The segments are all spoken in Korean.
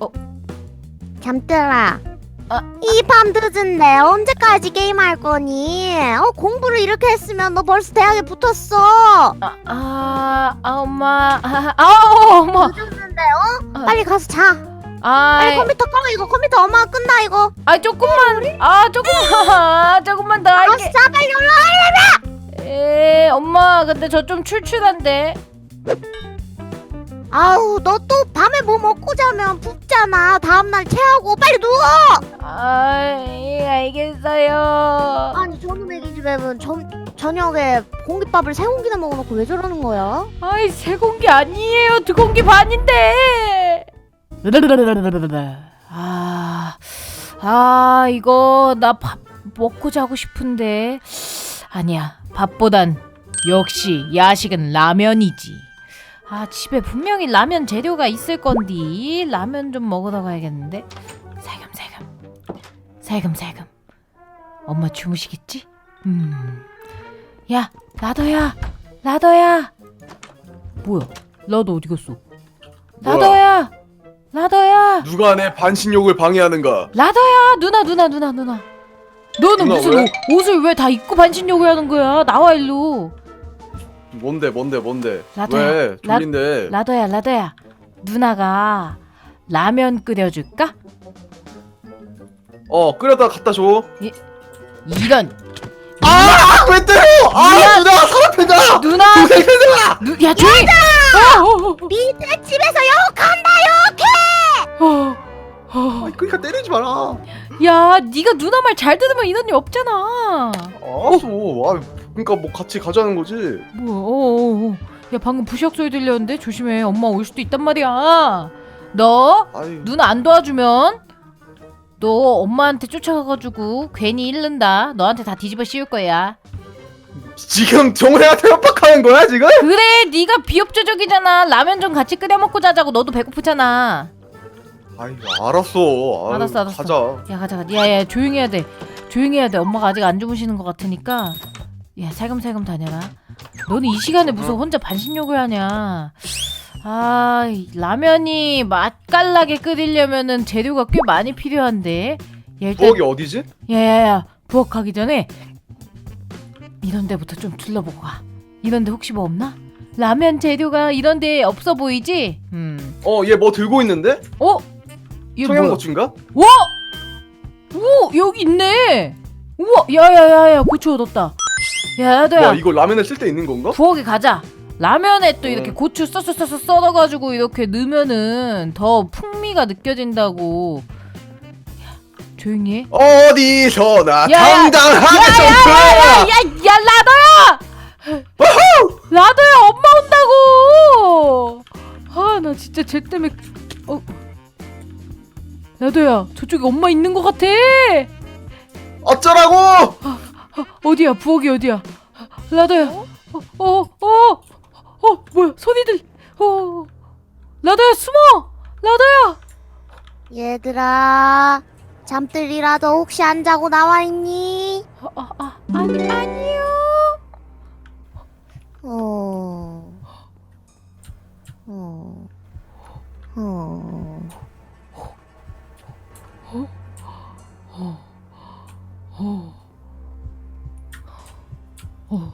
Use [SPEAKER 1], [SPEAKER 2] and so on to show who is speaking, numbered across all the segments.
[SPEAKER 1] 어,
[SPEAKER 2] 잠들아.
[SPEAKER 1] 아,
[SPEAKER 2] 이밤 늦은데 언제까지 게임할 거니? 어 공부를 이렇게 했으면 너 벌써 대학에 붙었어.
[SPEAKER 1] 아, 아, 아, 엄마, 아, 아, 엄마,
[SPEAKER 2] 늦었는데 어?
[SPEAKER 1] 아.
[SPEAKER 2] 빨리 가서 자. 빨리
[SPEAKER 1] 아,
[SPEAKER 2] 컴퓨터 꺼 이거 컴퓨터 엄마 가 끈다 이거.
[SPEAKER 1] 아, 조금만, 아, 조금만, 조금만 더
[SPEAKER 2] 알았어
[SPEAKER 1] 할게.
[SPEAKER 2] 자 빨리 올라.
[SPEAKER 1] 에, 엄마, 근데 저 좀 출출한데.
[SPEAKER 2] 아우 너 또 밤에 뭐 먹고 자면 붓잖아. 다음날 체하고 빨리 누워.
[SPEAKER 1] 아, 예, 알겠어요.
[SPEAKER 2] 아니 저놈의 기집애는 점 저녁에 공깃밥을 세 공기나 먹어놓고 왜 저러는 거야?
[SPEAKER 1] 아이, 세 공기 아니에요. 두 공기 반인데. 아, 아, 이거 나 밥 먹고 자고 싶은데. 아니야, 밥보단 역시 야식은 라면이지. 아, 집에 분명히 라면 재료가 있을 건디. 라면 좀 먹으러 가야겠는데. 살금살금. 살금살금. 엄마 주무시겠지? 음. 야, 라더야. 라더야. 뭐야? 라더 어디 갔어? 라더야. 라더야.
[SPEAKER 3] 누가 내 반신욕을 방해하는가?
[SPEAKER 1] 라더야. 누나 누나 누나 누나. 너는
[SPEAKER 3] 누나,
[SPEAKER 1] 무슨
[SPEAKER 3] 왜?
[SPEAKER 1] 옷, 옷을 왜 다 입고 반신욕을 하는 거야? 나와 일로.
[SPEAKER 3] 뭔데 뭔데 뭔데?
[SPEAKER 1] 라더야,
[SPEAKER 3] 왜 졸린데?
[SPEAKER 1] 라더야 라더야. 누나가 라면 끓여줄까?
[SPEAKER 3] 어 끓여다 갖다 줘.
[SPEAKER 1] 이런
[SPEAKER 3] 아 왜 때려? 아 누나 사람 패다.
[SPEAKER 1] 누나.
[SPEAKER 3] 동생 패다.
[SPEAKER 1] 누, 야 조용히. 어, 어,
[SPEAKER 2] 밑에 집에서 욕한다 욕해.
[SPEAKER 1] 어, 어, 어.
[SPEAKER 3] 아 그러니까 때리지 마라.
[SPEAKER 1] 야, 네가 누나 말 잘 들으면 이런 일 없잖아.
[SPEAKER 3] 알았어. 아 그러니까 뭐 같이 가자는 거지.
[SPEAKER 1] 뭐야? 어, 어, 어. 야 방금 부시역 소리 들렸는데 조심해. 엄마 올 수도 있단 말이야. 너
[SPEAKER 3] 아유.
[SPEAKER 1] 누나 안 도와주면 너 엄마한테 쫓아가가지고 괜히 잃는다. 너한테 다 뒤집어 씌울 거야.
[SPEAKER 3] 지금 정우한테 협박하는 거야 지금?
[SPEAKER 1] 그래, 네가 비협조적이잖아. 라면 좀 같이 끓여 먹고 자자고. 너도 배고프잖아.
[SPEAKER 3] 아이 알았어. 아유,
[SPEAKER 1] 알았어, 알았어.
[SPEAKER 3] 가자.
[SPEAKER 1] 야 가자, 가자. 야야 조용히 해야 돼. 조용히 해야 돼. 엄마가 아직 안 주무시는 것 같으니까. 야 살금살금 다녀라. 너는 이 시간에 무슨
[SPEAKER 3] 어.
[SPEAKER 1] 혼자 반신욕을 하냐? 아, 이 라면이 맛깔나게 끓이려면은 재료가 꽤 많이 필요한데. 야, 일단
[SPEAKER 3] 부엌이 어디지?
[SPEAKER 1] 야야야 부엌 가기 전에 이런 데부터 좀 둘러보고 가. 이런 데 혹시 뭐 없나? 라면 재료가 이런 데 없어 보이지? 음.
[SPEAKER 3] 어 얘 뭐 들고 있는데?
[SPEAKER 1] 어? 이게 뭐야?
[SPEAKER 3] 청양고추인가?
[SPEAKER 1] 와! 오 여기 있네. 우와 야야야야 고추 얻었다. 야 나도야
[SPEAKER 3] 와 이거 라면에 쓸 때 있는 건가?
[SPEAKER 1] 부엌에 가자. 라면에 또 이렇게
[SPEAKER 3] 응.
[SPEAKER 1] 고추 썰썰썰 썰어가지고 이렇게 넣으면은 더 풍미가 느껴진다고. 야, 조용히 해.
[SPEAKER 3] 어디서나
[SPEAKER 1] 야, 야,
[SPEAKER 3] 당당하게 좀
[SPEAKER 1] 야야야
[SPEAKER 3] 그.
[SPEAKER 1] 야, 라더야! 라더야 엄마 온다고! 아 나 진짜 쟤 때문에 어 라더야 저쪽에 엄마 있는 것 같아.
[SPEAKER 3] 어쩌라고?
[SPEAKER 1] 아, 어디야 부엌이 어디야? 라더야 어 어 어 어, 어, 뭐야 소리들 어 라더야 숨어 라더야
[SPEAKER 2] 얘들아 잠들이라도 혹시 안 자고 나와 있니?
[SPEAKER 1] 아, 아, 아 아니 아니요
[SPEAKER 2] 어. 어. 어.
[SPEAKER 1] 어. 어.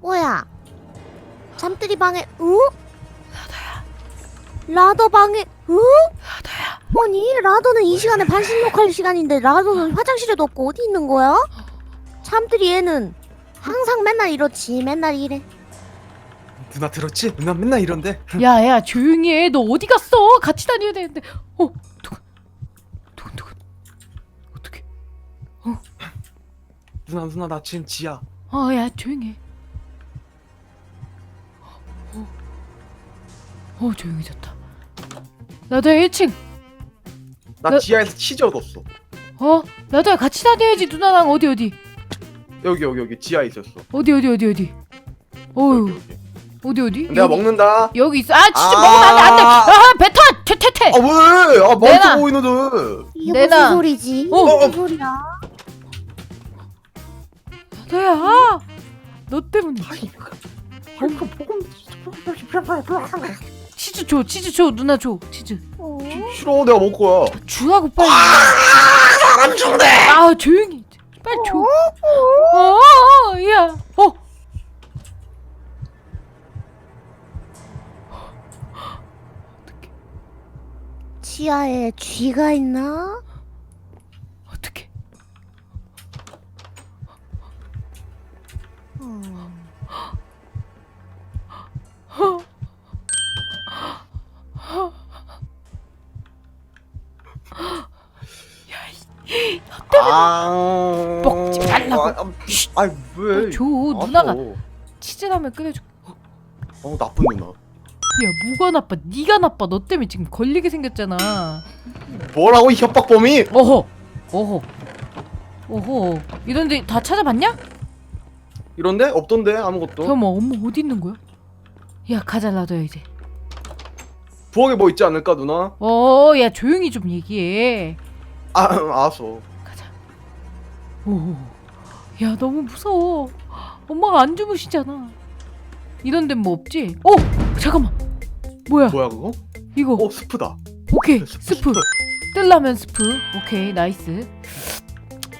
[SPEAKER 2] 뭐야? 잠들이 방에 응? 라더야. 라더 방에 응?
[SPEAKER 1] 라더야
[SPEAKER 2] 아니 라더는 이 시간에 반신욕할 시간인데 라더는 화장실에도 없고 어디 있는 거야? 잠들이 얘는 항상 맨날 이렇지 맨날 이래.
[SPEAKER 3] 누나 들었지? 누나 맨날 이런데.
[SPEAKER 1] 야 야 조용히 해. 너 어디 갔어? 같이 다녀야 되는데. 어
[SPEAKER 3] 누나 누나 나 지금 지야.
[SPEAKER 1] 어 야 조용히 해. 어, 어 조용해졌다. 나도 1층.
[SPEAKER 3] 나
[SPEAKER 1] 너-
[SPEAKER 3] 지하에서 치즈 얻었어.
[SPEAKER 1] 어 나도 같이 다녀야지 누나랑 어디 어디
[SPEAKER 3] 여기 여기 여기 지하에 있었어.
[SPEAKER 1] 어디 어디 어디 어디. 어유
[SPEAKER 3] 여기.
[SPEAKER 1] 어디 어디?
[SPEAKER 3] 내가
[SPEAKER 1] 여기,
[SPEAKER 3] 먹는다.
[SPEAKER 1] 여기 있어. 아 진짜
[SPEAKER 3] 아.
[SPEAKER 1] 먹으면 안돼 안돼. 아 뱉어 퇴퇴퇴.
[SPEAKER 3] 아 왜? 아
[SPEAKER 1] 내놔.
[SPEAKER 3] 멈춰 보이는데.
[SPEAKER 2] 이게
[SPEAKER 1] 내놔.
[SPEAKER 2] 무슨 소리지?
[SPEAKER 1] 어.
[SPEAKER 2] 무슨 소리야?
[SPEAKER 1] 나도야. 너 때문에.
[SPEAKER 3] 아이, 이거 보고
[SPEAKER 1] 치즈 줘 치즈 줘 누나 줘 치즈
[SPEAKER 2] 어?
[SPEAKER 3] 싫어 내가 먹을 거야
[SPEAKER 1] 주라고 빨리
[SPEAKER 3] 사람 죽네
[SPEAKER 1] 아 조용히 빨리 줘 어, 야, 어.
[SPEAKER 2] 지하에 쥐가 있나?
[SPEAKER 3] 아
[SPEAKER 1] 먹지 말라고.
[SPEAKER 3] 아, 아, 아니 왜
[SPEAKER 1] 줘, 누나가. 치즈라면 끓여줘.
[SPEAKER 3] 어 나쁜 누나
[SPEAKER 1] 야, 뭐가 나빠? 네가 나빠. 너 때문에 지금 걸리게 생겼잖아.
[SPEAKER 3] 뭐라고 이 협박범이
[SPEAKER 1] 어허, 어허, 어허. 이런데 다 찾아봤냐?
[SPEAKER 3] 이런데 없던데 아무것도
[SPEAKER 1] 잠깐만, 엄마 어디 있는 거야? 야, 가자 나도야 이제.
[SPEAKER 3] 부엌에 뭐 있지 않을까 누나
[SPEAKER 1] 어, 야 조용히 좀 얘기해.
[SPEAKER 3] 아 알았어
[SPEAKER 1] 가자. 오, 야 너무 무서워. 엄마가 안 주무시잖아. 이런 데는 뭐 없지? 어, 잠깐만. 뭐야?
[SPEAKER 3] 뭐야 그거
[SPEAKER 1] 이거.
[SPEAKER 3] 어 스프다
[SPEAKER 1] 오케이, 스프. 뜰라면 스프. 오케이, 나이스.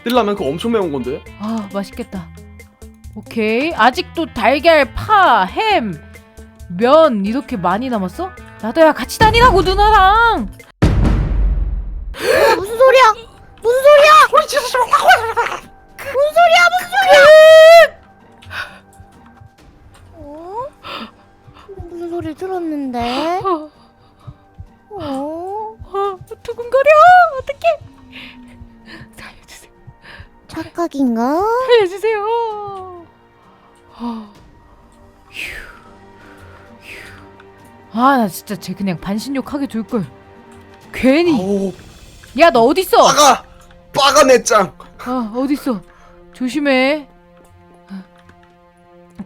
[SPEAKER 3] 뜰라면 그거 엄청 매운 건데
[SPEAKER 1] 아, 맛있겠다. 오케이. 아직도 달걀, 파, 햄, 면 이렇게 많이 남았어? 나도야 같이 다니라고 누나랑.
[SPEAKER 2] 어, 무슨 소리야? 무슨 소리야? 무슨 소리야? 무슨 소리야? 어? 무슨 소리 들었는데?
[SPEAKER 1] 어,
[SPEAKER 2] 어?
[SPEAKER 1] 어, 두근거려. 어떡해. 살려주세요.
[SPEAKER 2] 착각인가?
[SPEAKER 1] 살려주세요. 아, 나 진짜 쟤 그냥 반신욕하게 둘 걸. 괜히.
[SPEAKER 3] 아우
[SPEAKER 1] 야, 너 어디 있어?
[SPEAKER 3] 빠가 빠가 내짱
[SPEAKER 1] 아, 어디 있어? 조심해.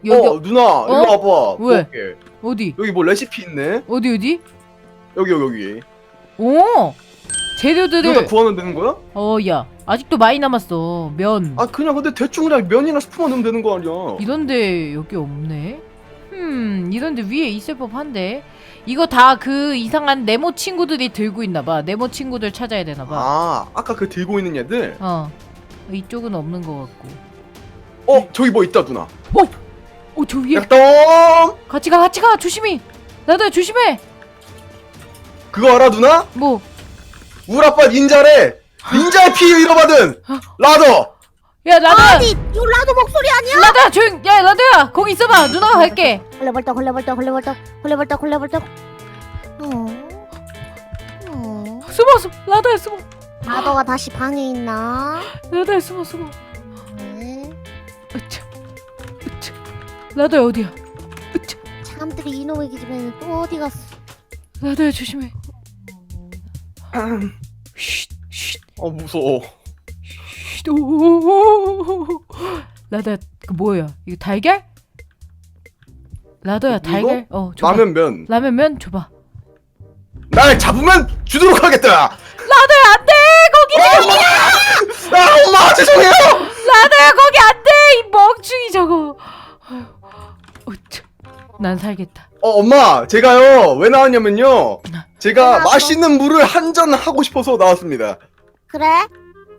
[SPEAKER 1] 여기
[SPEAKER 3] 어 누나 일로 와봐
[SPEAKER 1] 왜?
[SPEAKER 3] 부엌에.
[SPEAKER 1] 어디?
[SPEAKER 3] 여기 뭐 레시피 있네
[SPEAKER 1] 어디 어디?
[SPEAKER 3] 여기 여기 여기
[SPEAKER 1] 오!
[SPEAKER 3] 이거 다
[SPEAKER 1] 재료들을
[SPEAKER 3] 구하면 되는 거야?
[SPEAKER 1] 어, 야. 아직도 많이 남았어. 면.
[SPEAKER 3] 아 그냥 근데 대충 그냥 면이나 스프만 넣으면 되는 거 아니야
[SPEAKER 1] 이런데 여기 없네. 음, 이런데 위에 있을 법한데. 이거 다 그 이상한 네모 친구들이 들고 있나 봐. 네모 친구들 찾아야 되나 봐.
[SPEAKER 3] 아 아까 그 들고 있는 애들
[SPEAKER 1] 어. 이쪽은 없는 것 같고.
[SPEAKER 3] 어 저기 뭐 있다 누나
[SPEAKER 1] 어, 저 위에
[SPEAKER 3] 약동
[SPEAKER 1] 같이 가, 같이 가. 조심히. 나도 조심해.
[SPEAKER 3] 그거 알아 누나?
[SPEAKER 1] 뭐?
[SPEAKER 3] 우리 아빠 닌자래 닌자의 피 잃어받은 라더
[SPEAKER 1] 야, 나도야.
[SPEAKER 2] 아니 이거 라도 목소리 아니야?
[SPEAKER 1] 라도야, 조용. 야, 라도야. 거기 있어봐. 누나가 갈게.
[SPEAKER 2] 헐레벌떡 헐레벌떡 헐레벌떡 헐레벌떡 헐레벌떡 어? 어?
[SPEAKER 1] 숨어, 숨어. 라도야, 숨어.
[SPEAKER 2] 라더가 다시 방에 있나?
[SPEAKER 1] 라도야, 숨어, 숨어.
[SPEAKER 2] 네.
[SPEAKER 1] 으차. 으차. 라도야 어디야? 으차.
[SPEAKER 2] 사람들이 이놈의 기집애는 또 어디 갔어?
[SPEAKER 1] 라도야 조심해. 쉿, 쉿,
[SPEAKER 3] 어 무서워
[SPEAKER 1] 쉿. 오. 라도야 그 뭐야? 이거 달걀? 라도야
[SPEAKER 3] 이거?
[SPEAKER 1] 달걀. 어, 줘봐.
[SPEAKER 3] 라면 면
[SPEAKER 1] 라면 면 줘봐.
[SPEAKER 3] 날 잡으면 주도록 하겠다
[SPEAKER 1] 라도야 안돼 거기.
[SPEAKER 3] 아 엄마 죄송해요
[SPEAKER 1] 라도야 거기 안돼 이 멍충이 저거. 으차. 난 살겠다.
[SPEAKER 3] 어 엄마 제가요 왜 나왔냐면요 제가? 맛있는 물을 한 잔 하고 싶어서 나왔습니다
[SPEAKER 2] 그래?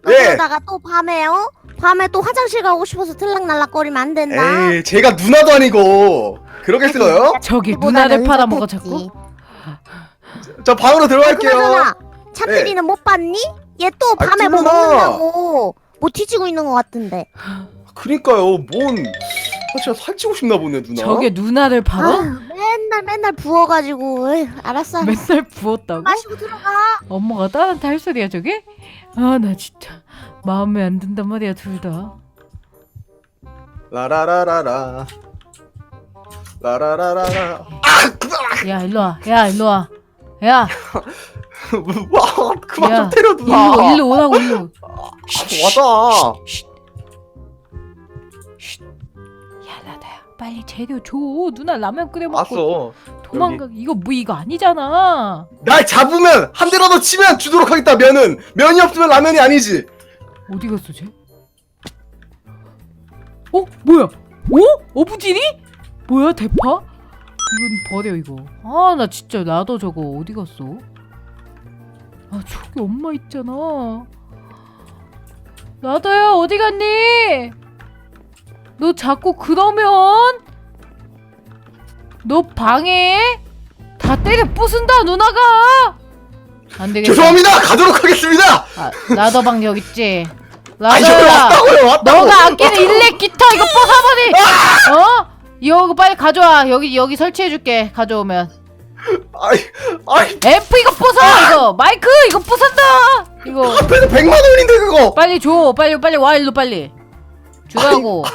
[SPEAKER 2] 너
[SPEAKER 3] 예.
[SPEAKER 2] 그러다가 또 밤에요? 밤에 또 화장실 가고 싶어서 들락날락거리면 안 된다.
[SPEAKER 3] 에이 제가 누나도 아니고 그러겠어요?
[SPEAKER 1] 저기 누나를 팔아먹어. 자꾸.
[SPEAKER 3] 저 방으로
[SPEAKER 2] 아,
[SPEAKER 3] 들어갈게요
[SPEAKER 2] 그나저나 차트리는 못 봤니? 얘 또
[SPEAKER 3] 아,
[SPEAKER 2] 밤에 뭐
[SPEAKER 3] 그러나.
[SPEAKER 2] 먹는다고 뭐 뒤지고 있는 것 같은데.
[SPEAKER 3] 그니까요 뭔 아, 진짜 살찌고 싶나 보네 누나
[SPEAKER 1] 저게 누나를 팔아?
[SPEAKER 2] 아, 맨날 맨날 부어가지고 에휴, 알았어. 알았어.
[SPEAKER 1] 맨날 부었다고?
[SPEAKER 2] 마시고 들어가.
[SPEAKER 1] 엄마가 딸한테 할 소리야 저게? 아 나 진짜 마음에 안 든단 말이야 둘 다.
[SPEAKER 3] 라라라라라 라라라라라
[SPEAKER 1] 야 일로 와. 야 일로 와. 야
[SPEAKER 3] 와 그만
[SPEAKER 1] 야,
[SPEAKER 3] 좀 때려
[SPEAKER 1] 일로
[SPEAKER 3] 누나
[SPEAKER 1] 일로 오라고 일로.
[SPEAKER 3] 와다
[SPEAKER 1] 쉿. 쉿. 야 라다야 빨리 재료 줘. 누나 라면 끓여 먹고
[SPEAKER 3] 왔어
[SPEAKER 1] 도망가. 이거 뭐 이거 아니잖아.
[SPEAKER 3] 날 잡으면 한 대라도 치면 주도록 하겠다 면은 면이 없으면 라면이 아니지
[SPEAKER 1] 어디 갔어 쟤? 어 뭐야? 어? 어부지리? 뭐야 대파? 이건 버려 이거. 아 나 진짜 나도 저거 어디 갔어? 아 저기 엄마 있잖아. 나도야 어디 갔니? 너 자꾸 그러면 너 방에 다 때려 부순다 누나가. 안 되겠다.
[SPEAKER 3] 죄송합니다. 가도록 하겠습니다.
[SPEAKER 1] 아, 나도 방 여기 있지.
[SPEAKER 3] 아. 왔다고요. 왔다고.
[SPEAKER 1] 너가 아끼는 일렉 기타 이거 부숴버리. 어? 이거 빨리 가져와. 여기 여기 설치해줄게. 가져오면.
[SPEAKER 3] 아이 아이
[SPEAKER 1] 앰프 이거 부숴 이거 마이크 이거 부쉈다 이거
[SPEAKER 3] 앞에서 100만 원인데 그거.
[SPEAKER 1] 빨리 줘 빨리 빨리 와 일로 빨리 주라고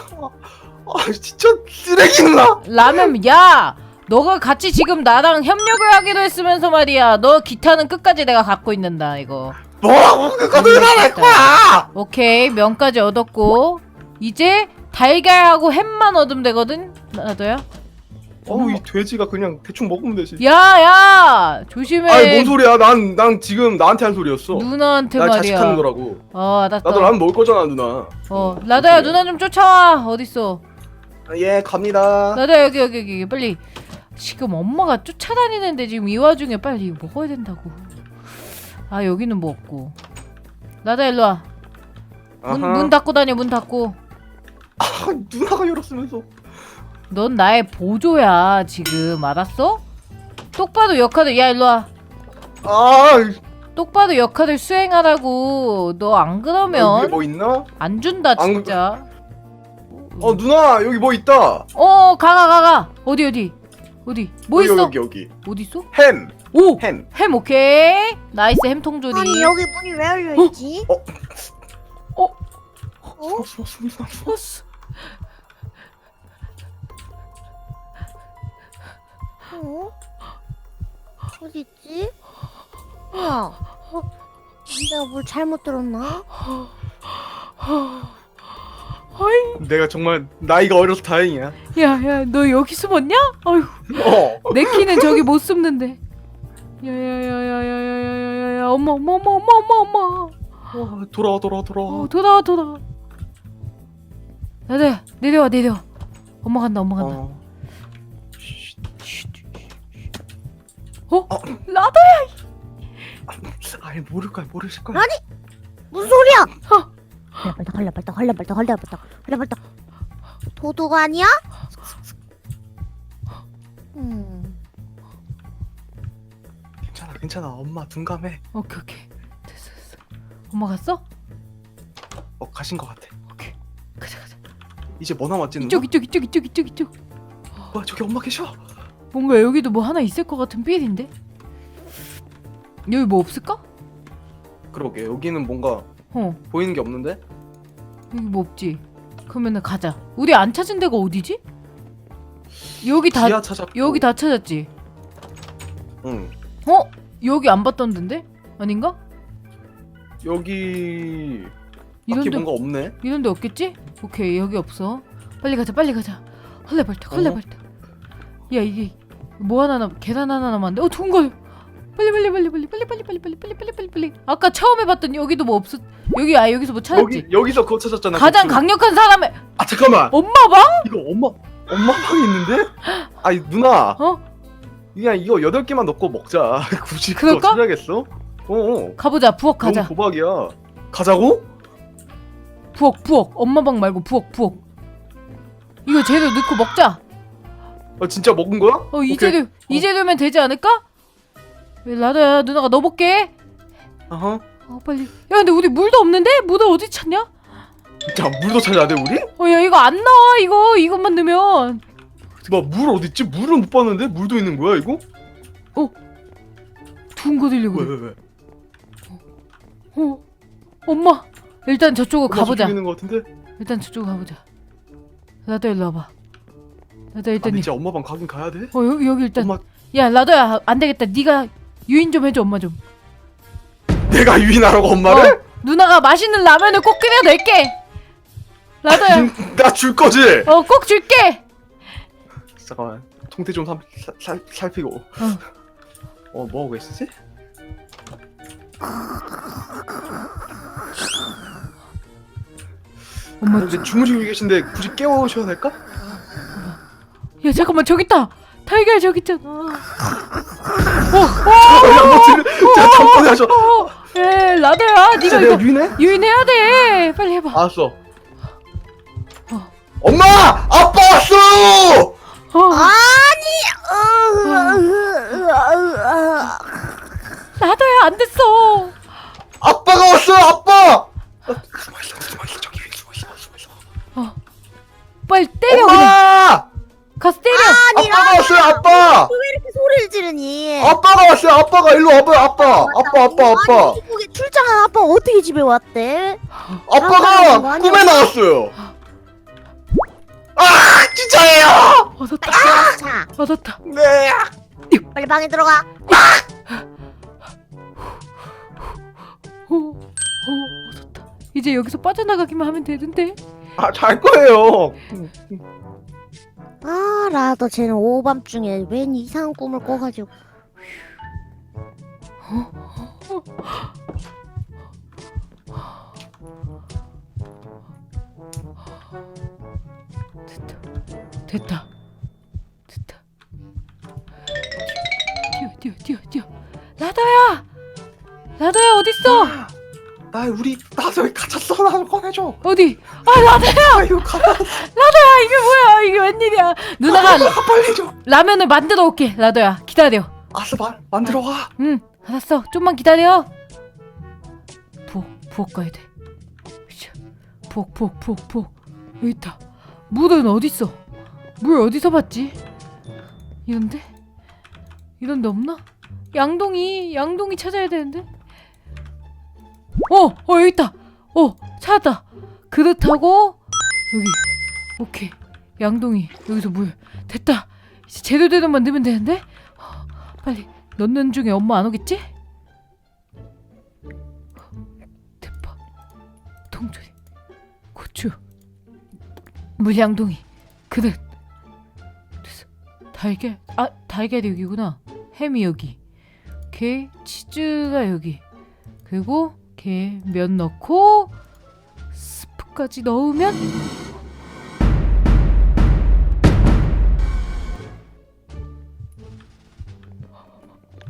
[SPEAKER 3] 아 진짜 쓰레기 누나.
[SPEAKER 1] 라면 야 너가 같이 지금 나랑 협력을 하기로 했으면서 말이야 너 기타는 끝까지 내가 갖고 있는다 이거
[SPEAKER 3] 뭐라고 그거를 안할 거야.
[SPEAKER 1] 오케이 면까지 얻었고 이제 달걀하고 햄만 얻으면 되거든 나도야
[SPEAKER 3] 어우 이 돼지가 그냥 대충 먹으면 되지.
[SPEAKER 1] 야야 조심해
[SPEAKER 3] 아니 뭔 소리야? 난 난 지금 나한테 한 소리였어.
[SPEAKER 1] 누나한테
[SPEAKER 3] 날
[SPEAKER 1] 말이야
[SPEAKER 3] 자식하는 거라고.
[SPEAKER 1] 어
[SPEAKER 3] 나도 라면 먹을 거잖아 누나.
[SPEAKER 1] 어 나도야 누나 좀 쫓아와 어딨어
[SPEAKER 3] 예 갑니다.
[SPEAKER 1] 나도 여기 여기 여기 빨리 지금 엄마가 쫓아다니는데 지금 이 와중에 빨리 먹어야 된다고 아 여기는 뭐 없고 나도 일로 와 문
[SPEAKER 3] 아하.
[SPEAKER 1] 문 닫고 다녀 문 닫고
[SPEAKER 3] 아, 누나가 열었으면서.
[SPEAKER 1] 넌 나의 보조야 지금 알았어? 똑바로 역할을 야 일로 와
[SPEAKER 3] 아
[SPEAKER 1] 똑바로 역할을 수행하라고 너 안
[SPEAKER 3] 여기
[SPEAKER 1] 그러면
[SPEAKER 3] 뭐 있나?
[SPEAKER 1] 안 준다
[SPEAKER 3] 안
[SPEAKER 1] 진짜
[SPEAKER 3] 어 누나 여기 뭐 있다.
[SPEAKER 1] 어 가가 가가 어디 어디 어디 뭐
[SPEAKER 3] 여기,
[SPEAKER 1] 있어
[SPEAKER 3] 여기 여기.
[SPEAKER 1] 어디 있어
[SPEAKER 3] 햄.
[SPEAKER 1] 오
[SPEAKER 3] 햄.
[SPEAKER 1] 햄 오케이 나이스 햄 통조림
[SPEAKER 2] 아니 여기 문이 왜 열려 있지?
[SPEAKER 3] 어?
[SPEAKER 1] 어?
[SPEAKER 2] 어?
[SPEAKER 3] 숨어 숨어 숨어 숨어.
[SPEAKER 1] 버스.
[SPEAKER 2] 어? 어디 있지? 뭐야? 내가 뭘 잘못 들었나?
[SPEAKER 1] 아이
[SPEAKER 3] 내가 정말 나이가 어려서 다행이야.
[SPEAKER 1] 야야 너 여기 숨었냐? 아휴
[SPEAKER 3] 어.
[SPEAKER 1] 내 키는 저기 못 숨는데 야야야야야야야야야 엄마 엄마 엄마 엄마 엄마 엄마
[SPEAKER 3] 어, 돌아와 돌아와 돌아와.
[SPEAKER 1] 어 돌아와 돌아와 나들 내려와 내려와 엄마 간다 엄마 간다
[SPEAKER 3] 어.
[SPEAKER 1] 어?
[SPEAKER 3] 어.
[SPEAKER 1] 나도야
[SPEAKER 3] 아니 모를 거야 모르실 거야.
[SPEAKER 2] 아니! 무슨 소리야? 헐레 벌떡 헐레벌떡 헐레벌떡 헐레벌떡 헐레벌떡 도둑 아니야? 음
[SPEAKER 3] 괜찮아 괜찮아 엄마 둔감해.
[SPEAKER 1] 오케이 오케이 됐어 됐어 엄마 갔어?
[SPEAKER 3] 어 가신 것 같아.
[SPEAKER 1] 가자 가자
[SPEAKER 3] 이제 뭐 남았지 누나?
[SPEAKER 1] 이쪽 이쪽 이쪽 이쪽 이쪽 이쪽
[SPEAKER 3] 와 저기 엄마 계셔.
[SPEAKER 1] 뭔가 여기도 뭐 하나 있을 것 같은 필인데 여기 뭐 없을까?
[SPEAKER 3] 그러게 여기는 뭔가
[SPEAKER 1] 어
[SPEAKER 3] 보이는 게 없는데?
[SPEAKER 1] 여기 뭐 없지 그러면은 가자 우리 안 찾은 데가 어디지? 여기 다
[SPEAKER 3] 지하 찾았고.
[SPEAKER 1] 여기 다 찾았지
[SPEAKER 3] 응.
[SPEAKER 1] 어? 여기 안 봤던 데인데? 아닌가?
[SPEAKER 3] 여기
[SPEAKER 1] 이런 데
[SPEAKER 3] 뭔가 없네.
[SPEAKER 1] 이런 데 없겠지? 오케이 여기 없어 빨리 가자 빨리 가자 헐레벌떡
[SPEAKER 3] 어?
[SPEAKER 1] 헐레벌떡 야 이게 뭐 하나 남 계단 하나 남았는데 어 좋은 거요 빨리 빨리 빨리 빨리 빨리 빨리 빨리 빨리 빨리 빨리 빨리 빨리 아까 처음에 봤던 여기도 뭐 없었 여기 아 여기서 뭐 찾았지
[SPEAKER 3] 여기 여기서 그거 찾았잖아.
[SPEAKER 1] 가장
[SPEAKER 3] 그
[SPEAKER 1] 강력한 사람의
[SPEAKER 3] 아 잠깐만.
[SPEAKER 1] 엄마 방?
[SPEAKER 3] 이거 엄마 엄마 방이 있는데? 아니 누나.
[SPEAKER 1] 어?
[SPEAKER 3] 그냥 이거 여덟 개만 넣고 먹자. 굳이 그거
[SPEAKER 1] 그럴까?
[SPEAKER 3] 찾아야겠어? 어. 어.
[SPEAKER 1] 가보자 부엌 가자
[SPEAKER 3] 너무 도박이야. 가자고?
[SPEAKER 1] 부엌 부엌 엄마 방 말고 부엌 부엌 이거 재료 넣고 먹자
[SPEAKER 3] 아 진짜 먹은 거야?
[SPEAKER 1] 어
[SPEAKER 3] 오케이.
[SPEAKER 1] 이재료 이재료면 되지 않을까? 나도야 누나가 넣어볼게
[SPEAKER 3] 어허.
[SPEAKER 1] 어 빨리 야 근데 우리 물도 없는데? 물을 어디 찾냐?
[SPEAKER 3] 자 물도 찾아야 돼 우리?
[SPEAKER 1] 어 야 이거 안 나와 이거 이것만 넣으면
[SPEAKER 3] 뭐물 어디 있지? 물을 못 봤는데 물도 있는 거야 이거?
[SPEAKER 1] 두근 거리려고
[SPEAKER 3] 왜
[SPEAKER 1] 그래
[SPEAKER 3] 왜 왜?
[SPEAKER 1] 어 엄마 일단 저쪽으로 가보자
[SPEAKER 3] 있는 거 같은데?
[SPEAKER 1] 일단 저쪽으로 가보자 나도 일로 와봐
[SPEAKER 3] 아
[SPEAKER 1] 일단 이-
[SPEAKER 3] 진짜 엄마 방 가긴 가야 돼?
[SPEAKER 1] 어 여기 여기 일단
[SPEAKER 3] 엄마
[SPEAKER 1] 야 라도야 안 되겠다 네가 유인 좀 해줘 엄마 좀
[SPEAKER 3] 내가 유인하라고 엄마를?
[SPEAKER 1] 어, 누나가 맛있는 라면을 꼭 끓여낼게 라도야
[SPEAKER 3] 나 줄 거지?
[SPEAKER 1] 어 꼭 줄게
[SPEAKER 3] 잠깐만 통태 좀 살, 살, 살피고 어 뭐하고 계시지?
[SPEAKER 1] 엄마
[SPEAKER 3] 어, 이제 주무시고 계신데 굳이 깨우셔야 될까?
[SPEAKER 1] 야 잠깐만 저기 있다 달걀 저기 있잖아. 어,
[SPEAKER 3] 제가 잠깐 하셔.
[SPEAKER 1] 어, 에 라더야,
[SPEAKER 3] 진짜
[SPEAKER 1] 네가
[SPEAKER 3] 내가
[SPEAKER 1] 이거
[SPEAKER 3] 유인해?
[SPEAKER 1] 유인해야 돼. 빨리 해봐.
[SPEAKER 3] 알았어.
[SPEAKER 1] 어.
[SPEAKER 3] 엄마! 아빠 왔어!
[SPEAKER 1] 어,
[SPEAKER 2] 아니 으
[SPEAKER 1] 라더야 안 됐어.
[SPEAKER 3] 아빠가 왔어, 아빠! 숨어 있어, 숨어 있어, 저기 위에 숨어 있어, 숨어 있어.
[SPEAKER 1] 빨리 때려 그냥.
[SPEAKER 3] 엄마!
[SPEAKER 1] 가서 때려.
[SPEAKER 2] 아니
[SPEAKER 3] 아빠가 왔어요, 아빠!
[SPEAKER 2] 왜 이렇게 소리를 지르니
[SPEAKER 3] 아빠가 왔어요, 아빠가 일로 와봐요, 아빠! 아빠, 아빠, 아빠!
[SPEAKER 2] 아니 거기 출장한 아빠 어떻게 집에 왔대
[SPEAKER 3] 아빠가
[SPEAKER 2] 아빠가
[SPEAKER 3] 꿈에 나왔어요! 아, 진짜예요!
[SPEAKER 1] 얻었다.
[SPEAKER 2] 빨리 자
[SPEAKER 1] 얻었다.
[SPEAKER 3] 네!
[SPEAKER 2] 빨리 방에 들어가
[SPEAKER 1] 오, 오, 얻었다. 이제 여기서 빠져나가기만 하면 되는데.
[SPEAKER 3] 아, 잘 거예요.
[SPEAKER 2] 아 라더 쟤는 오밤중에 웬 이상한 꿈을 꿔가지고
[SPEAKER 1] 됐다. 됐다. 뛰어, 뛰어, 뛰어, 뛰어. 라더야! 라더야 어딨어?
[SPEAKER 3] 나 우리 나 저기 갇혔어, 나 좀 꺼내줘.
[SPEAKER 1] 어디? 아 라더야!
[SPEAKER 3] 아, 이거 가,
[SPEAKER 1] 라더야 이게 뭐야? 이게 웬일이야? 누나가
[SPEAKER 3] 아, 빨리 줘.
[SPEAKER 1] 라면을 만들어 올게. 라더야 기다려.
[SPEAKER 3] 아스 만 만들어 와.
[SPEAKER 1] 응, 알았어. 좀만 기다려. 부엌, 부엌 가야 돼. 으쌰. 부엌, 부엌, 부엌, 부엌. 여기 있다. 물은 어딨어? 물 어디서 봤지? 이런데? 이런데 없나? 양동이, 양동이 찾아야 되는데? 어, 어, 여기 있다. 어, 찾았다. 그릇하고, 여기. 오케이. 양동이. 여기서 물. 됐다. 이제 제대로 된 것만 넣으면 되는데? 어, 빨리. 넣는 중에 엄마 안 오겠지? 대파, 통조림, 고추, 물양동이, 그릇, 됐어. 달걀, 아 달걀이 여기구나. 햄이 여기, 게, 치즈가 여기, 그리고 게, 면 넣고 스프까지 넣으면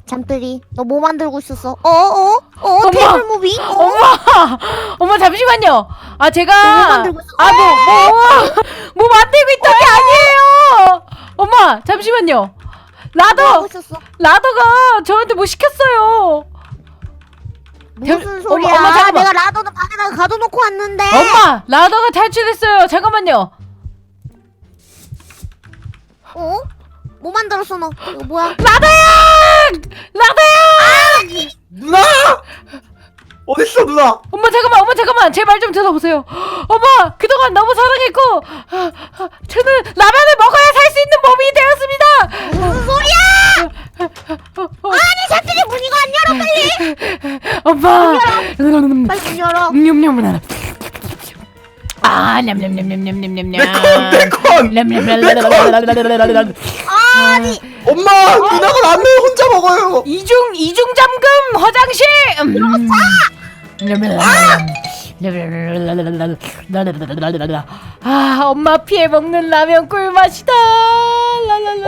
[SPEAKER 2] 잠들이 너 뭐 만들고 있었어? 어어? 어?
[SPEAKER 1] 엄마!
[SPEAKER 2] 테이블 무비? 어?
[SPEAKER 1] 엄마, 엄마 잠시만요. 아 제가
[SPEAKER 2] 뭐 만들고 있어?
[SPEAKER 1] 아 뭐 뭐 뭐 만들고 있던 게 아니에요. 엄마 잠시만요.
[SPEAKER 2] 뭐
[SPEAKER 1] 라더
[SPEAKER 2] 하고 있었어?
[SPEAKER 1] 라더가 저한테 뭐 시켰어요.
[SPEAKER 2] 무슨
[SPEAKER 1] 대-
[SPEAKER 2] 소리야?
[SPEAKER 1] 엄마, 엄마, 잠깐만.
[SPEAKER 2] 내가 라더는 방에다가 가둬놓고 왔는데.
[SPEAKER 1] 엄마 라더가 탈출했어요. 잠깐만요.
[SPEAKER 2] 어? 뭐 만들었어 너? 이거 뭐야?
[SPEAKER 1] 라더야! 라더야!
[SPEAKER 3] 누나! 어딨어 누나?
[SPEAKER 1] 엄마 잠깐만 엄마 잠깐만 제 말 좀 들어보세요. 엄마 그동안 너무 사랑했고 아, 아, 저는 라면을 먹어야 살 수 있는 몸이 되었습니다.
[SPEAKER 2] 무슨 소리야? 아니 잠들이 문 이거 안 열어 빨리.
[SPEAKER 1] 엄마.
[SPEAKER 2] 빨리 문 열어.
[SPEAKER 1] 냠냠냠. 아, 냠냠냠냠냠냠냠.
[SPEAKER 3] 내콘 내콘.
[SPEAKER 1] 냠냠냠냠냠냠냠.
[SPEAKER 2] 아니
[SPEAKER 3] 엄마 누나가 라면 혼자 먹어요.
[SPEAKER 1] 이중 이중 잠금 화장실. 음. 아, 엄마 피해 먹는 라면 꿀맛이다.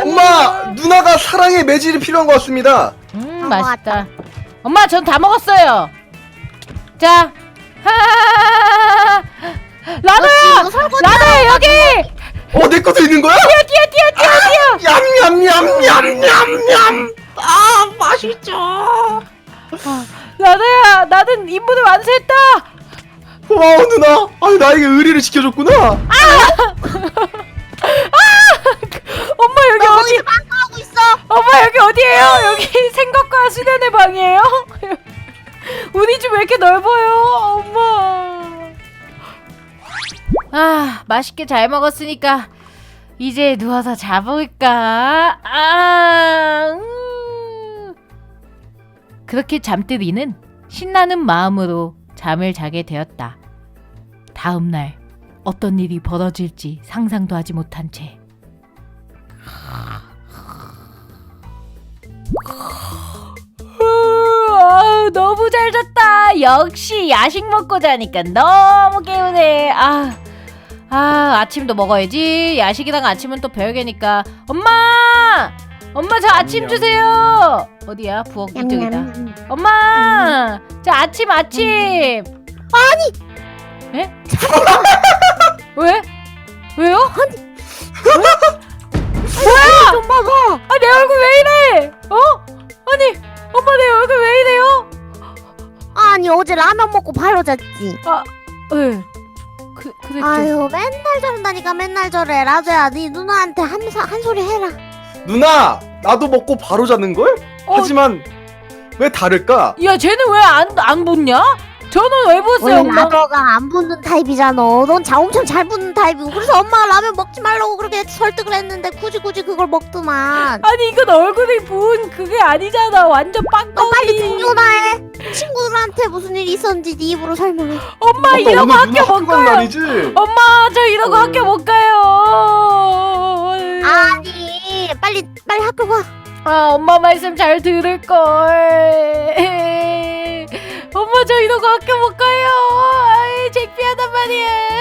[SPEAKER 3] 엄마 누나가 사랑의 매질이 필요한 것 같습니다.
[SPEAKER 1] 음,
[SPEAKER 2] 다
[SPEAKER 1] 맛있다. 엄마, 전 다 먹었어요. 자, 하하하하하.
[SPEAKER 2] 설거지
[SPEAKER 1] 라더야 여기.
[SPEAKER 3] 어 내 것도 있는 거야?
[SPEAKER 1] 뛰어, 뛰어, 뛰어, 뛰어, 뛰어.
[SPEAKER 3] 냠냠냠냠냠냠. 아 맛있죠.
[SPEAKER 1] 라더야, 나는 임무를 완수했다.
[SPEAKER 3] 고마워 누나. 아니 나에게 의리를 지켜줬구나.
[SPEAKER 1] 엄마 여기
[SPEAKER 2] 너
[SPEAKER 1] 어디? 엄마 여기 어디예요? 여기 생각과 수련의 방이에요? 우리 집 왜 이렇게 넓어요? 엄마. 아, 맛있게 잘 먹었으니까 이제 누워서 자볼까? 아. 음. 그렇게 잠들이는 신나는 마음으로 잠을 자게 되었다. 다음 날 어떤 일이 벌어질지 상상도 하지 못한 채 너무 잘 잤다. 역시 야식 먹고 자니까 너무 개운해. 아, 아 아침도 먹어야지. 야식이랑 아침은 또 별개니까. 엄마, 엄마 저 아침. 주세요. 어디야? 부엌 이쪽이다. 엄마 저 아침 아침. 아니. 에? 왜? 왜요?
[SPEAKER 2] 좀 봐봐.
[SPEAKER 1] 아내 얼굴 왜 이래? 어? 아니 엄마 내 얼굴 왜 이래요?
[SPEAKER 2] 아니 어제 라면 먹고 바로 잤지.
[SPEAKER 1] 네. 그 그랬죠.
[SPEAKER 2] 아유 맨날 저런다니까 맨날 저래. 라도야 네 누나한테 한, 사- 한 소리 해라.
[SPEAKER 3] 누나 나도 먹고 바로 자는 걸?
[SPEAKER 1] 어.
[SPEAKER 3] 하지만 왜 다를까?
[SPEAKER 1] 야 쟤는 왜 안 안 붙냐? 저는 왜 붙어요
[SPEAKER 2] 원래
[SPEAKER 1] 엄마?
[SPEAKER 2] 라더가 안 붙는 타입이잖아. 넌 자 엄청 잘 붙는 타입이고 그래서 엄마가 라면 먹지 말라고 그렇게 설득을 했는데 굳이 굳이 그걸 먹더만.
[SPEAKER 1] 아니 이건 얼굴이 부은 그게 아니잖아. 완전
[SPEAKER 2] 너
[SPEAKER 1] 빵떡이.
[SPEAKER 2] 빨리 등교나 해. 친구들한테 무슨 일이 있었는지 네 입으로 설명해.
[SPEAKER 1] 엄마
[SPEAKER 3] 아빠
[SPEAKER 1] 이러고
[SPEAKER 3] 오늘
[SPEAKER 1] 학교 못
[SPEAKER 3] 학교 간
[SPEAKER 1] 가요.
[SPEAKER 3] 날이지?
[SPEAKER 1] 엄마 저 이러고
[SPEAKER 3] 어.
[SPEAKER 1] 학교 못 가요.
[SPEAKER 2] 아니 빨리 빨리 학교 가.
[SPEAKER 1] 아 엄마 말씀 잘 들을 걸. 엄마 저 이러고 학교 못 가요. 아이 창피하단 말이야.